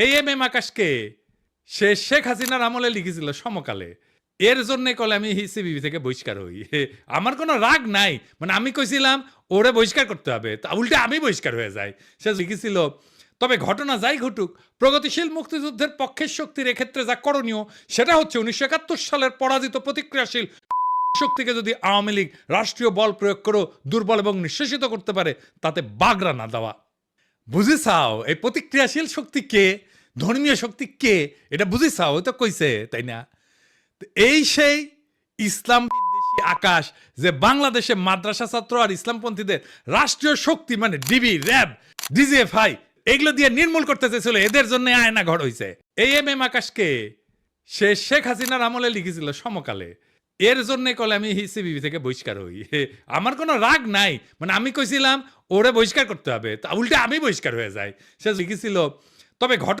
এই M M আকাশকে সে শেখ হাসিনার আমলে লিখেছিল সমকালে। এর জন্য কলে আমি সিবিবি থেকে বহিষ্কার হই। আমার কোনো রাগ নাই। মানে আমি কইছিলাম, ওরে বহিষ্কার করতে হবে। তা উল্টে আমি বহিষ্কার হয়ে যাই। সে লিখেছিল, তবে ঘটনা যাই ঘটুক, প্রগতিশীল মুক্তিযুদ্ধের পক্ষের শক্তির এক্ষেত্রে যা করণীয়, সেটা হচ্ছে উনিশশো একাত্তর সালের পরাজিত প্রতিক্রিয়াশীল শক্তিকে যদি আওয়ামী লীগ রাষ্ট্রীয় বল প্রয়োগ করেও দুর্বল এবং নিঃশেষিত করতে পারে, তাতে বাগড়া না দেওয়া। বুঝেছাও এই প্রতিক্রিয়াশীল শক্তি কে? ধর্মীয় শক্তি কে? এটা বুঝেছাও, ও তো কইছে, তাই না? এই সেই ইসলাম আকাশ যে বাংলাদেশে মাদ্রাসা ছাত্র আর ইসলামপন্থীদের রাষ্ট্রীয় শক্তি মানে ডিবি, র্যাব, ডিজিএফআই, এগুলো দিয়ে নির্মূল করতে চেয়েছিল, এদের জন্য আয়না ঘর হইছে। এই এম এম আকাশকে সে শেখ হাসিনার আমলে লিখেছিল সমকালে। এর জন্য কলে আমি সিবিবি থেকে বহিষ্কার হই। আমার কোনো রাগ নাই। মানে আমি কইছিলাম, ওরে বহিষ্কার করতে হবে। তা উল্টে আমি বহিষ্কার হয়ে যাই। সে লিখেছিল, তবে ঘটনা